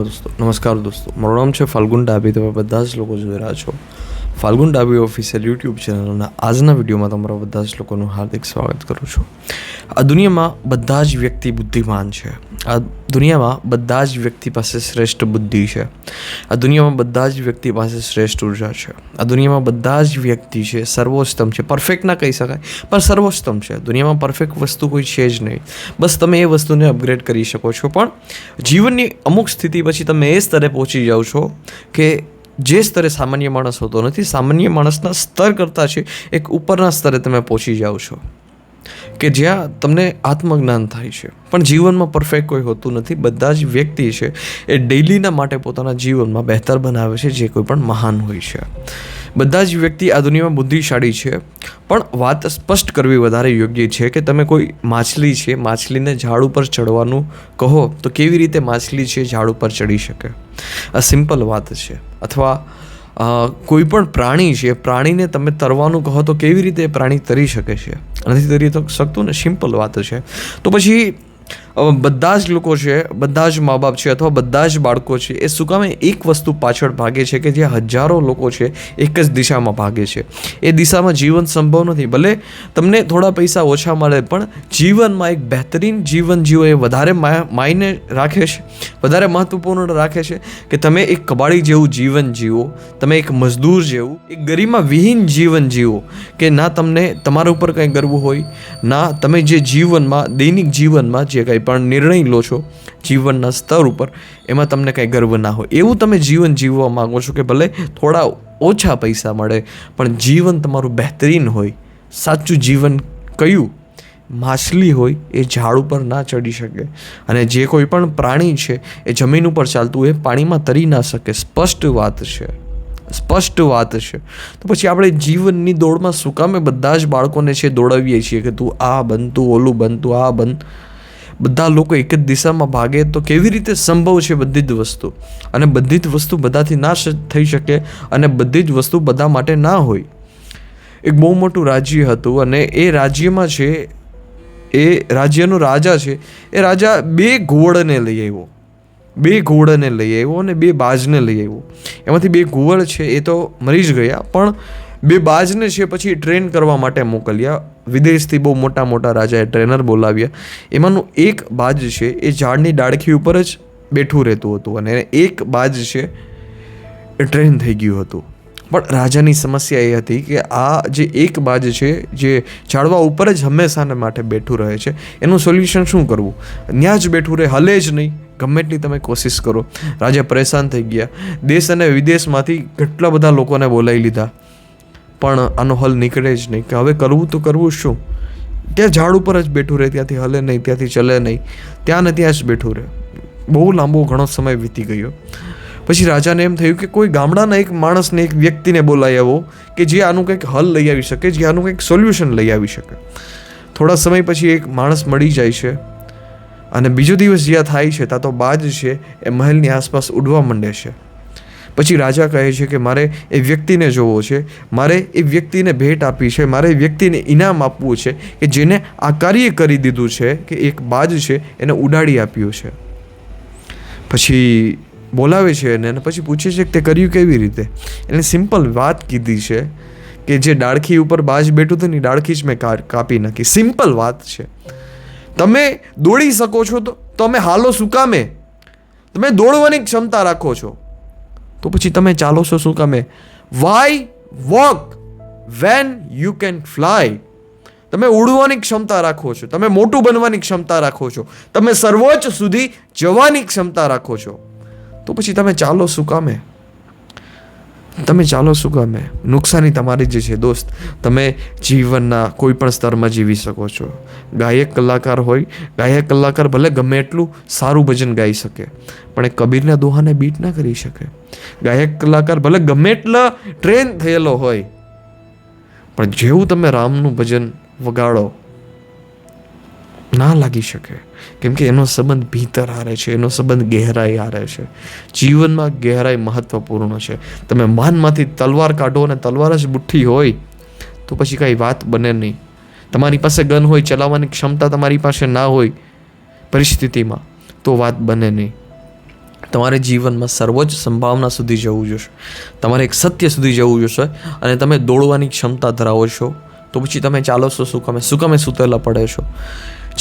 દોસ્તો, નમસ્કાર દોસ્તો. મારું નામ છે ફાલ્ગુન ડાબી તમે બધા જ લોકો જોઈ રહ્યા છો ફાલ્ગુન ડાબી ઓફિશિયલ યુટ્યુબ ચેનલના આજના વિડીયોમાં તમારા બધા જ લોકોનું હાર્દિક સ્વાગત કરું છું. આ દુનિયામાં બધા જ વ્યક્તિ બુદ્ધિમાન છે. આ દુનિયામાં બધા જ વ્યક્તિ પાસે શ્રેષ્ઠ બુદ્ધિ છે. આ દુનિયામાં બધા જ વ્યક્તિ પાસે શ્રેષ્ઠ ઊર્જા છે. આ દુનિયામાં બધા જ વ્યક્તિ છે, સર્વોત્તમ છે. પરફેક્ટ ના કહી શકાય, પણ સર્વોત્તમ છે. દુનિયામાં પરફેક્ટ વસ્તુ કોઈ છે જ નહીં. બસ તમે એ વસ્તુને અપગ્રેડ કરી શકો છો. પણ જીવનની અમુક સ્થિતિ પછી તમે એ સ્તરે પહોંચી જાઓ છો કે જે સ્તરે સામાન્ય માણસ હોતો નથી, સામાન્ય માણસના સ્તર કરતાં છે એક ઉપરના સ્તરે તમે પહોંચી જાઓ છો. કે જ્યાં તમને આત્મજ્ઞાન થાય છે. પણ જીવનમાં પરફેક્ટ કોઈ હોતું નથી, બધા જ વ્યક્તિ છે એ ડેઇલીના માટે પોતાના જીવનમાં બહેતર બનાવે છે જે કોઈ પણ મહાન હોય છે. બધા જ વ્યક્તિ આ દુનિયામાં બુદ્ધિશાળી છે. પણ વાત સ્પષ્ટ કરવી વધારે યોગ્ય છે કે તમે કોઈ માછલી છે, માછલીને ઝાડ ઉપર ચડવાનું કહો તો કેવી રીતે માછલી છે ઝાડ ઉપર ચડી શકે? આ સિમ્પલ વાત છે. અથવા કોઈ પણ પ્રાણી છે, પ્રાણીને તમે તરવાનું કહો તો કેવી રીતે પ્રાણી તરી શકે છે? નથી તરી તો શકતું ને? સિમ્પલ વાત છે. તો પછી બધા જ લોકો છે, બધા જ મા બાપ છે અથવા બધા જ બાળકો છે, એ શું કામે એક વસ્તુ પાછળ ભાગે છે કે જે હજારો લોકો છે, એક જ દિશામાં ભાગે છે. એ દિશામાં જીવન સંભવ નથી. ભલે તમને થોડા પૈસા ઓછા મળે, પણ જીવનમાં એક બહેતરીન જીવન જીવો એ વધારે માયને રાખે છે, વધારે મહત્વપૂર્ણ રાખે છે કે તમે એક કબાડી જેવું જીવન જીવો, તમે એક મજદૂર જેવું, એક ગરિમા વિહીન જીવન જીવો કે ના તમને તમારા ઉપર કંઈ ગર્વ હોય, ના તમે જે જીવનમાં, દૈનિક જીવનમાં જે કંઈ પણ નિર્ણય લો છો જીવનના સ્તર ઉપર, એમાં તમને કંઈ ગર્વ ના હોય. એવું તમે જીવન જીવવા માંગો છો કે ભલે થોડા ઓછા પૈસા મળે, પણ જીવન તમારું બહેતરીન હોય. સાચું જીવન કયું? માછલી હોય એ ઝાડ ઉપર ના ચડી શકે. અને જે કોઈ પણ પ્રાણી છે એ જમીન ઉપર ચાલતું એ પાણીમાં તરી ના શકે. સ્પષ્ટ વાત છે. સ્પષ્ટ વાત છે. તો પછી આપણે જીવનની દોડમાં શું કામે? બધા જ બાળકોને છે દોડાવીએ છીએ કે તું આ બન, તું ઓલું બન, તું આ બન. બધા લોકો એક જ દિશામાં ભાગે, તો કેવી રીતે સંભવ છે બધી જ વસ્તુ? અને બધી જ વસ્તુ બધાથી ના થઈ શકે અને બધી જ વસ્તુ બધા માટે ના હોય. એક બહુ મોટું રાજ્ય હતું અને એ રાજ્યમાં છે, એ રાજ્યનો રાજા છે, એ રાજા બે ઘોડને લઈ આવ્યો. બે ઘોડને લઈ આવ્યો અને બે બાજને લઈ આવ્યો. એમાંથી બે ઘુવડ છે એ તો મરી જ ગયા, પણ બે બાજને છે પછી ટ્રેન કરવા માટે મોકલ્યા. વિદેશથી બહુ મોટા મોટા રાજાએ ટ્રેનર બોલાવ્યા. એમાંનું એક બાજ છે, એ ઝાડની ડાળખી ઉપર જ બેઠું રહેતું હતું અને એક બાજ છે, એ ટ્રેન થઈ ગયું હતું. પણ રાજાની સમસ્યા એ હતી કે આ જે એક બાજ છે, જે ઝાડવા ઉપર જ હંમેશાને માટે બેઠું રહે છે, એનું સોલ્યુશન શું કરવું? ત્યાં જ બેઠું રહે, હલે જ નહીં. ગમે એટલી તમે કોશિશ કરો. રાજા પરેશાન થઈ ગયા. દેશ અને વિદેશમાંથી કેટલા બધા લોકોને બોલાવી લીધા. પણ આનો હલ નીકળે જ નહીં. કે હવે કરવું તો કરવું શું? ત્યાં ઝાડ ઉપર જ બેઠું રહે, ત્યાંથી હલે નહીં, ત્યાંથી ચલે નહીં. ત્યાં ને ત્યાં જ બેઠું રહે. બહુ લાંબો ઘણો સમય વીતી ગયો. પછી રાજાને એમ થયું કે કોઈ ગામડાના એક માણસને, એક વ્યક્તિને બોલાવી આવો કે જે આનું કંઈક હલ લઈ આવી શકે, જે આનું કંઈક સોલ્યુશન લઈ આવી શકે. થોડા સમય પછી એક માણસ મળી જાય છે અને બીજો દિવસ જ્યાં થાય છે, ત્યાં તો બાજ છે, એ મહેલની આસપાસ ઉડવા માંડે છે. પછી રાજા કહે છે કે મારે એ વ્યક્તિને જોવો છે, મારે એ વ્યક્તિને ભેટ આપી છે, મારે એ વ્યક્તિને ઇનામ આપવું છે કે જેને આ કાર્ય કરી દીધું છે કે એક બાજ છે એને ઉડાડી આપ્યું છે. પછી બોલાવે છે એને અને પછી પૂછે છે કે તે કર્યું કેવી રીતે? એને સિમ્પલ વાત કીધી છે કે જે ડાળખી ઉપર બાજ બેઠું હતું ને ડાળખી જ મેં કાપી નાખી. સિમ્પલ વાત છે. તમે દોડી શકો છો તો તમે હાલો શું કામે? તમે દોડવાની ક્ષમતા રાખો છો. તો પછી તમે ચાલો છો શું કામે? Why walk when you can fly તમે ઉડવાની ક્ષમતા રાખો છો. તમે મોટું બનવાની ક્ષમતા રાખો છો. તમે સર્વોચ્ચ સુધી જવાની ક્ષમતા રાખો છો. તો પછી તમે ચાલો શું કામે? તમે ચાલો શું ગમે? નુકસાની તમારી જ છે, દોસ્ત. તમે જીવનના કોઈ પણ સ્તરમાં જીવી શકો છો. ગાયક કલાકાર હોય, ગાયક કલાકાર ભલે ગમે એટલું સારું ભજન ગાઈ શકે, પણ એ કબીરના દોહાને બીટ ના કરી શકે. ગાયક કલાકાર ભલે ગમે એટલા ટ્રેન થયેલો હોય, પણ જેવું તમે રામનું ભજન વગાડો ના લાગી શકે. કેમ કે એનો સંબંધ ભીતર હારે છે, એનો સંબંધ ગહેરાઈ હારે છે. જીવનમાં ગહેરાઈ મહત્વપૂર્ણ છે. તમે માનમાંથી તલવાર કાઢો અને તલવાર જ બુઠ્ઠી હોય, તો પછી કાંઈ વાત બને નહીં. તમારી પાસે ગન હોય, ચલાવવાની ક્ષમતા તમારી પાસે ના હોય, પરિસ્થિતિમાં, તો વાત બને નહીં. તમારે જીવનમાં સર્વોચ્ચ સંભાવના સુધી જવું જોશે. તમારે એક સત્ય સુધી જવું જોશે અને તમે દોડવાની ક્ષમતા ધરાવો છો, તો પછી તમે ચાલો છો શું કમે? શું કમે સૂતેલા પડે છો?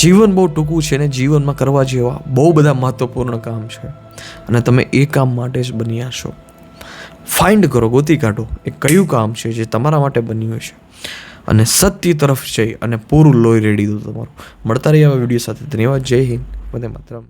જીવન બહુ ટૂંકું છે ને જીવનમાં કરવા જેવા બહુ બધા મહત્વપૂર્ણ કામ છે. અને તમે એ કામ માટે જ બન્યા છો. ફાઇન્ડ કરો, ગોતી કાઢો. એ કયું કામ છે જે તમારા માટે બન્યું છે અને સત્ય તરફ જઈ અને પૂરું લોહી રેડી દો તમારું. મળતા રહી આવા વીડિયો સાથે. ધન્યવાદ. જય હિન્દ. વંદે માતરમ.